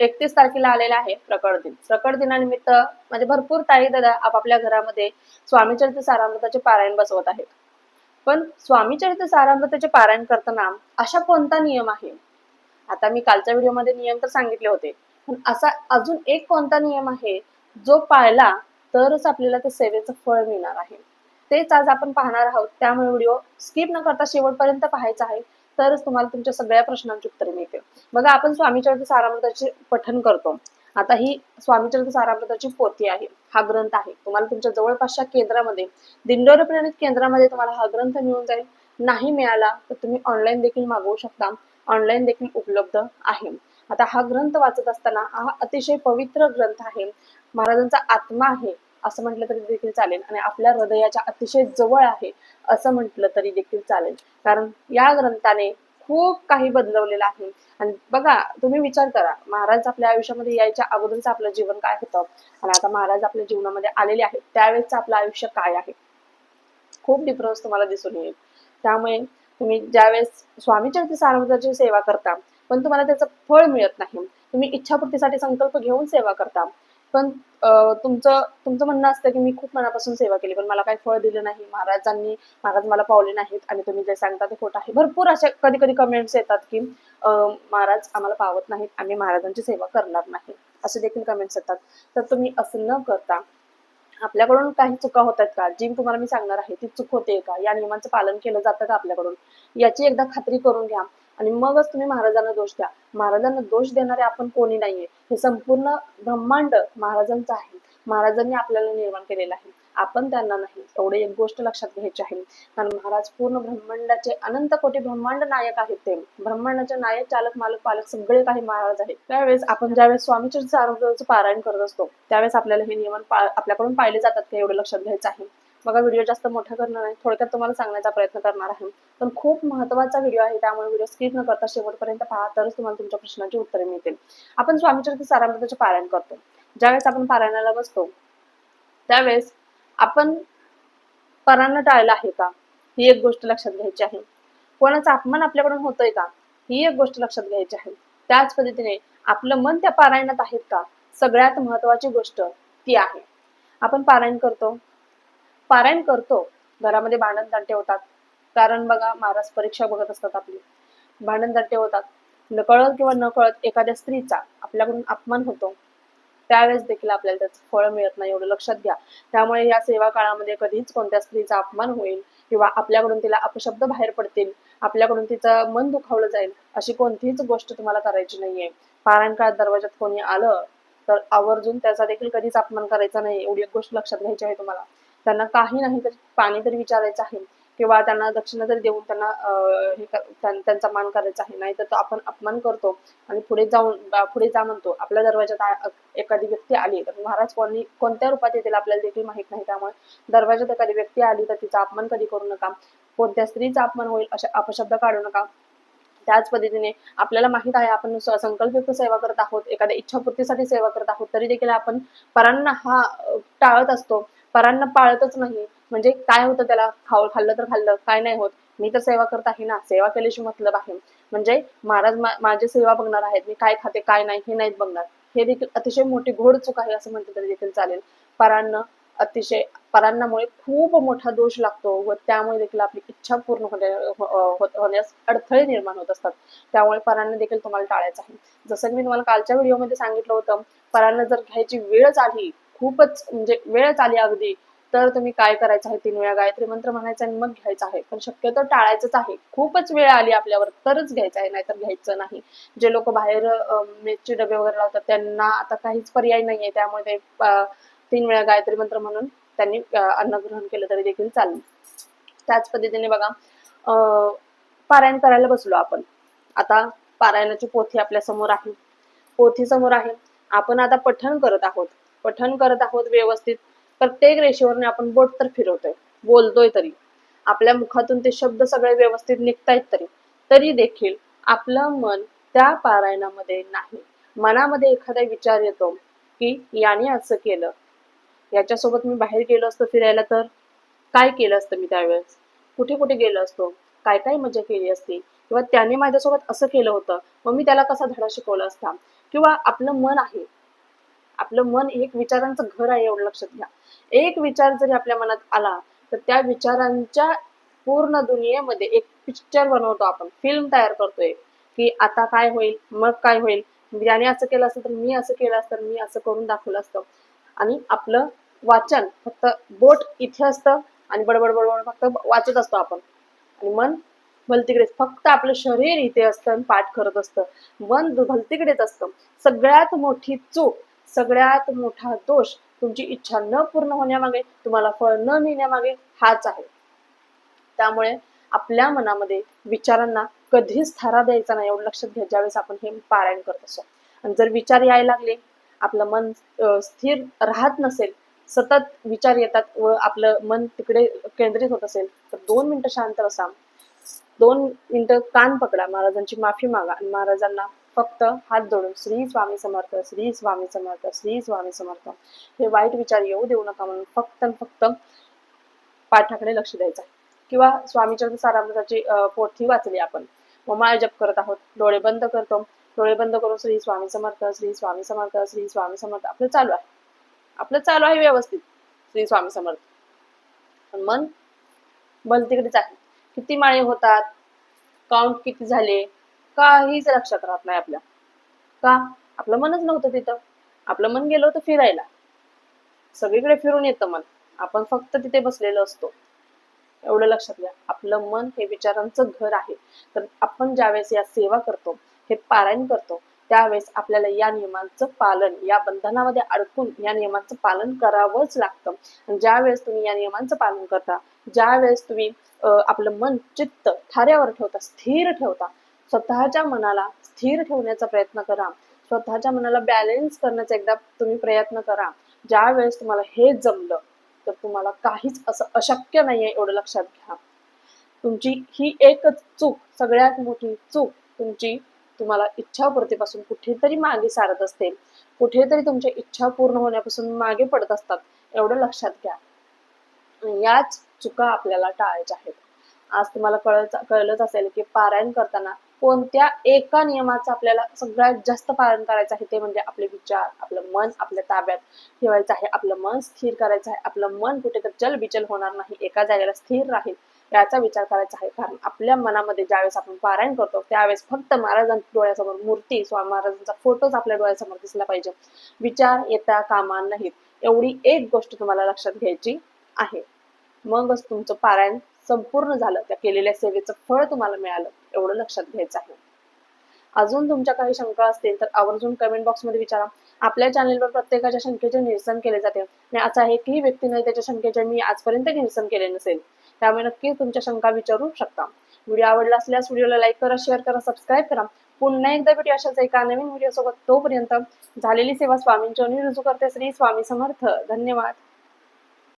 एकतीस तारखेला आलेला आहे प्रकट दिन. प्रकट दिनानिमित्त म्हणजे भरपूर ताई दादा आपापल्या घरामध्ये स्वामीचरित्र सारामृताचे पारायण बसवत आहेत. पण स्वामीचरित्र सारामृताचे पारायण करताना अशा कोणता नियम आहे? आता मी कालच्या व्हिडिओमध्ये नियम तर सांगितले होते पण असा अजून एक कोणता नियम आहे जो पाळला तरच आपल्याला ते सेवेचं फळ मिळणार आहे. तेच आज आपण पाहणार आहोत. त्यामुळे व्हिडिओ स्किप न करता शेवटपर्यंत पाहायचा आहे. तरच तुम्हाला तुमच्या सगळ्या प्रश्नांची उत्तरे मिळतील. बघा आपण स्वामीचरित्र सारामृताचे पठन करतो. आता ही स्वामीचरित्र सारामृताची पोथी आहे. हा ग्रंथ आहे. तुम्हाला तुमच्या जवळपासच्या केंद्रामध्ये दिंडोर प्रेरित केंद्रामध्ये तुम्हाला हा ग्रंथ मिळून जाईल. नाही मिळाला तर तुम्ही ऑनलाईन देखील मागवू शकता. ऑनलाईन देखील उपलब्ध आहे. आता हा ग्रंथ वाचत असताना हा अतिशय पवित्र ग्रंथ आहे. महाराजांचा आत्मा आहे. असं म्हटलं तरी देखील चालेल. आणि आपल्या हृदयाच्या अतिशय जवळ आहे असं म्हटलं तरी देखील चालेल. कारण या ग्रंथाने खूप काही बदलवलेलं आहे. आणि बघा तुम्ही विचार करा महाराज आपल्या आयुष्यामध्ये यायच्या अगोदरच आपलं जीवन काय होतं? आणि आता महाराज आपल्या जीवनामध्ये आलेले आहेत. त्यावेळेस आपलं आयुष्य काय आहे? खूप डिफरन्स तुम्हाला दिसून येईल. त्यामुळे तुम्ही ज्यावेळेस स्वामीच्या सार्वजाची सेवा करता पण तुम्हाला त्याचं फळ मिळत नाही. तुम्ही इच्छापूर्तीसाठी संकल्प घेऊन सेवा करता. पण तुमचं तुमचं म्हणणं असतं की मी खूप मनापासून सेवा केली पण मला काही फळ दिलं नाही. महाराजांनी महाराज मला पावले नाहीत आणि तुम्ही जे सांगता ते खोटं आहे. भरपूर अशा कधी कधी कमेंट्स येतात की अं, महाराज आम्हाला पावत नाहीत आम्ही महाराजांची सेवा करणार नाही. असे देखील कमेंट्स येतात. तर तुम्ही असं न करता आपल्याकडून काही चुका होत आहेत का? जी तुम्हाला मी सांगणार आहे ती चूक होते का? या नियमांचं पालन केलं जातं का आपल्याकडून? याची एकदा खात्री करून घ्या. आणि मगच तुम्ही महाराजांना दोष द्या. महाराजांना दोष देणारे आपण कोणी नाहीये. हे संपूर्ण ब्रह्मांड महाराजांचं आहे. महाराजांनी आपल्याला निर्माण केलेलं आहे. आपण त्यांना नाही. एवढे एक गोष्ट लक्षात घ्यायची आहे. कारण महाराज पूर्ण ब्रह्मांडाचे अनंत कोटी ब्रह्मांड नायक आहेत ते. ब्रह्मांडाचे नायक चालक मालक पालक सगळे काही महाराज आहेत. त्यावेळेस आपण ज्यावेळेस स्वामीचे पारायण करत असतो त्यावेळेस आपल्याला हे नियमन आपल्याकडून पाहिले जातात का एवढं लक्षात घ्यायचं आहे. बघा व्हिडिओ जास्त मोठा करणार नाही थोडक्यात तुम्हाला सांगण्याचा प्रयत्न करणार आहे. पण खूप महत्त्वाचा व्हिडिओ आहे त्यामुळे व्हिडिओ स्किप न करता शेवटपर्यंत पहा तरच तुम्हाला तुमच्या प्रश्नांची उत्तरे मिळतील. आपण स्वामीचरित्र सारामृताचे पारायण करतो. ज्यावेळेस आपण पारायणाला बसतो त्यावेळेस आपण परांना टाळलं आहे का? ही एक गोष्ट लक्षात घ्यायची आहे. कोणाचा अपमान आपल्याकडून होतोय का? ही एक गोष्ट लक्षात घ्यायची आहे. त्याच पद्धतीने आपलं मन त्या पारायणात आहेत का? सगळ्यात महत्वाची गोष्ट ती आहे. आपण पारायण करतो पारायण करतो घरामध्ये भांडण तंटे होतात. कारण बघा महाराज परीक्षा बघत असतात आपली. भांडण तंटे होतात. नकळत किंवा नकळत एखाद्या स्त्रीचा आपल्याकडून अपमान होतो. त्यावेळेस देखील आपल्याला त्याचं फळ मिळत नाही एवढं लक्षात घ्या. त्यामुळे या सेवा काळामध्ये कधीच कोणत्या स्त्रीचा अपमान होईल किंवा आपल्याकडून तिला अपशब्द बाहेर पडतील आपल्याकडून तिचं मन दुखावलं जाईल अशी कोणतीच गोष्ट तुम्हाला करायची नाहीये. पारायण काळात दरवाजात कोणी आलं तर आवर्जून त्याचा देखील कधीच अपमान करायचा नाही. एवढी एक गोष्ट लक्षात घ्यायची आहे तुम्हाला. त्यांना काही नाही तर पाणी तरी विचारायचं आहे. किंवा त्यांना दक्षिणा तरी देऊन त्यांना हे त्यांचा मान करायचा आहे. नाही तर तो आपण अपमान करतो आणि पुढे जाऊन पुढे जा म्हणतो. आपल्या दरवाजात एखादी व्यक्ती आली तर महाराज कोणी कोणत्या रूपात येतील आपल्याला देखील माहीत नाही. त्यामुळे दरवाजात एखादी व्यक्ती आली तर तिचा अपमान कधी करू नका. कोणत्या स्त्रीचा अपमान होईल अशा अपशब्द काढू नका. त्याच पद्धतीने आपल्याला माहीत आहे आपण संकल्पित संकल्पयुक्त सेवा करत आहोत. एखाद्या इच्छापूर्तीसाठी सेवा करत आहोत. तरी देखील आपण परांना हा टाळत असतो. परांना पाळतच नाही. म्हणजे काय होतं त्याला? खाऊ खाल्लं तर खाल्लं काय नाही होत. मी तर सेवा करत आहे ना. सेवा केल्याशी मतलब आहे. म्हणजे महाराज माझी सेवा बघणार आहेत. मी काय खाते काय नाही हे नाहीत बघणार. हे देखील अतिशय मोठी घोड चूक आहे असं म्हटलं तरी देखील चालेल. परांना अतिशय परांनामुळे खूप मोठा दोष लागतो व त्यामुळे देखील आपली इच्छा पूर्ण होण्या- हो- हो- होण्यास अडथळे निर्माण होत असतात. त्यामुळे परांना देखील तुम्हाला टाळायचं आहे. जसं की मी तुम्हाला कालच्या व्हिडिओमध्ये सांगितलं होतं परांना जर घ्यायची वेळच आली खूपच म्हणजे वेळच आली अगदी. तर तुम्ही काय करायचं आहे तीन वेळा गायत्री मंत्र म्हणायचा आणि मग घ्यायचं आहे. पण शक्यतो टाळायचंच आहे. खूपच वेळ आली आपल्यावर. तरच घ्यायचं आहे नाहीतर घ्यायचं नाही. जे लोक बाहेर अं, मेसचे डबे वगैरे लावतात त्यांना आता काहीच पर्याय नाहीये. त्यामुळे ते तीन वेळा गायत्री मंत्र म्हणून त्यांनी अन्न ग्रहण केलं तरी देखील चालेल. त्याच पद्धतीने बघा अं, पारायण करायला बसलो आपण. आता पारायणाची पोथी आपल्यासमोर आहे. पोथी समोर आहे. आपण आता पठण करत आहोत. पठन करत आहोत व्यवस्थित प्रत्येक रेषेवरने आपण बोट तर फिरवतोय बोलतोय तरी. आपल्या मुखातून ते शब्द सगळे व्यवस्थित निघतायत तरी. तरी देखील आपलं मन त्या पारायणामध्ये नाही. मनामध्ये एखादा विचार येतो की याने असं केलं. याच्यासोबत मी बाहेर गेलो असतो फिरायला तर? काय केलं असतं मी त्यावेळेस? कुठे कुठे गेलो असतो? काय काय मजा केली असती? किंवा त्याने माझ्यासोबत असं केलं होतं? मग मी त्याला कसा धडा शिकवला असता? किंवा आपलं मन आहे आपलं मन एक विचारांचं घर आहे एवढं लक्षात घ्या. एक विचार जरी आपल्या मनात आला तर त्या विचारांच्या पूर्ण दुनियेमध्ये एक पिक्चर बनवतो आपण. फिल्म तयार करतोय की आता काय होईल मग काय होईल. याने असं केलं असतं तर मी असं केलं असतं मी असं करून दाखवलं असतं. आणि आपलं वाचन फक्त बोट इथे असतं आणि बडबड बडबड फक्त वाचत असतो आपण. आणि मन भलतीकडेच फक्त आपलं शरीर इथे असतं आणि पाठ करत असतं. मन भलतीकडेच असतं. सगळ्यात मोठी चूक सगळ्यात मोठा दोष तुमची इच्छा न पूर्ण होण्यामागे तुम्हाला फळ न मिळण्यामागे हाच आहे. त्यामुळे आपल्या मनामध्ये विचारांना कधीच थारा द्यायचा नाही एवढं लक्षात घ्या ज्यावेळेस आपण हे पारायण करत असतो. आणि जर विचार यायला लागले आपलं मन स्थिर राहत नसेल सतत विचार येतात व आपलं मन तिकडे केंद्रित होत असेल तर दोन मिनिटं शांत बसा. दोन मिनिटं कान पकडा महाराजांची माफी मागा आणि महाराजांना फक्त हात जोडून श्री स्वामी समर्थ श्री स्वामी समर्थ श्री स्वामी समर्थ. हे वाईट विचार येऊ देऊ नका म्हणून फक्त फक्त पाठाकडे लक्ष द्यायचं. आहे किंवा स्वामीच्या सारामृताची पोथी वाचली आपण. ममाळ जप करत आहोत डोळे बंद करतो. डोळे बंद करून श्री स्वामी समर्थ श्री स्वामी समर्थ श्री स्वामी समर्थ. आपलं चालू आहे. आपलं चालू आहे व्यवस्थित. श्री स्वामी समर्थ. पण मन भलतीकडेच आहे. किती माळे होतात. काउंट किती झाले. काहीच लक्षात राहत नाही आपल्या. का? आपलं मनच नव्हतं तिथं. आपलं मन गेलं होतं फिरायला. सगळीकडे फिरून येतं मन. आपण फक्त तिथे बसलेलो असतो. एवढं लक्षात घ्या. आपलं मन हे विचारांचं घर आहे. तर आपण ज्यावेळेस या सेवा करतो हे पारायण करतो त्यावेळेस आपल्याला या नियमांचं पालन या बंधनामध्ये अडकून या नियमांचं पालन करावंच लागतं. आणि ज्यावेळेस तुम्ही या नियमांचं पालन करता ज्यावेळेस तुम्ही आपलं मन चित्त थाऱ्यावर ठेवता स्थिर ठेवता स्वतःच्या मनाला स्थिर ठेवण्याचा प्रयत्न करा. स्वतःच्या मनाला बॅलेन्स करण्याचा एकदा तुम्ही प्रयत्न करा. ज्या वेळेस तुम्हाला हे जमलं तर तुम्हाला काहीच असं अशक्य नाहीये एवढं लक्षात घ्या. तुमची ही एकच चूक सगळ्यात मोठी चूक तुमची तुम्हाला इच्छापूर्तीपासून कुठेतरी मागे सारत असते. कुठेतरी तुमच्या इच्छा पूर्ण होण्यापासून मागे पडत असतात एवढं लक्षात घ्या. याच चुका आपल्याला टाळायच्या आहेत. आज तुम्हाला कळत कळलंच असेल की पारायण करताना कोणत्या एका नियमाचं आपल्याला सगळ्यात जास्त पालन करायचं आहे ते म्हणजे आपले विचार आपलं मन आपल्या ताब्यात ठेवायचं आहे. आपलं मन स्थिर करायचं आहे. आपलं मन कुठे तर जलबिचल होणार नाही. एका जागेला स्थिर राहील याचा विचार करायचा आहे. कारण आपल्या मनामध्ये ज्यावेळेस आपण पारायण करतो त्यावेळेस फक्त महाराजांच्या डोळ्यासमोर मूर्ती स्वामी महाराजांचा फोटोच आपल्या डोळ्यासमोर दिसला पाहिजे. विचार येता कामा नाहीत. एवढी एक गोष्ट तुम्हाला लक्षात घ्यायची आहे. मगच तुमचं पारायण संपूर्ण झालं. त्या केलेल्या सेवेचं फळ तुम्हाला मिळालं. एवढं लक्षात घ्यायचं आहे. अजून तुमच्या काही शंका असतील तर आवर्जून कमेंट बॉक्समध्ये विचारा. आपल्या चॅनेलवर प्रत्येकाच्या शंकेचे निरसन केले जाते. आणि असा एकही व्यक्ती नाही त्याच्या शंकेचे मी आजपर्यंत निरसन केले नसेल. त्यामुळे नक्की तुमच्या शंका विचारू शकता. व्हिडिओ आवडला असल्यास व्हिडिओला लाईक करा शेअर करा सबस्क्राईब करा. पुन्हा एकदा भेटू अशाच एका नवीन व्हिडिओ सोबत. तोपर्यंत झालेली सेवा स्वामींच्या रुजू करते. श्री स्वामी समर्थ. धन्यवाद.